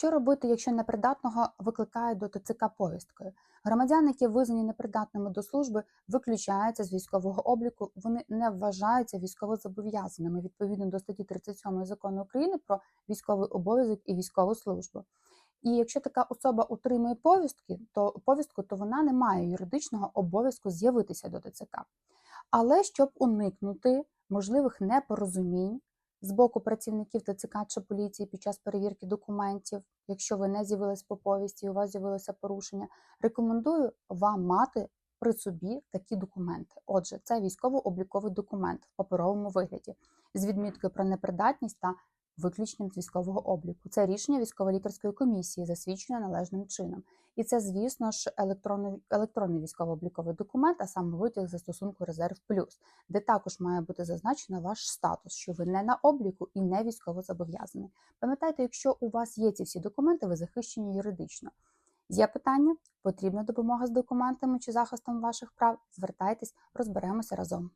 Що робити, якщо непридатного викликають до ТЦК повісткою? Громадяни, які визнані непридатними до служби, виключаються з військового обліку. Вони не вважаються військовозобов'язаними відповідно до статті 37 закону України про військовий обов'язок і військову службу. І якщо така особа отримує повістки, то повістку, то вона не має юридичного обов'язку з'явитися до ТЦК. Але щоб уникнути можливих непорозумінь з боку працівників ТЦК чи поліції під час перевірки документів, якщо ви не з'явились по повісті, і у вас з'явилося порушення, рекомендую вам мати при собі такі документи. Отже, це військово-обліковий документ в паперовому вигляді з відміткою про непридатність та виключенням з військового обліку. Це рішення військово-лікарської комісії, засвідчене належним чином. І це, звісно ж, електронний, електронний військово-обліковий документ, а саме витяг застосунку Резерв Плюс, де також має бути зазначено ваш статус, що ви не на обліку і не військово зобов'язаний. Пам'ятайте, якщо у вас є ці всі документи, ви захищені юридично. Є питання, потрібна допомога з документами чи захистом ваших прав? Звертайтесь, розберемося разом.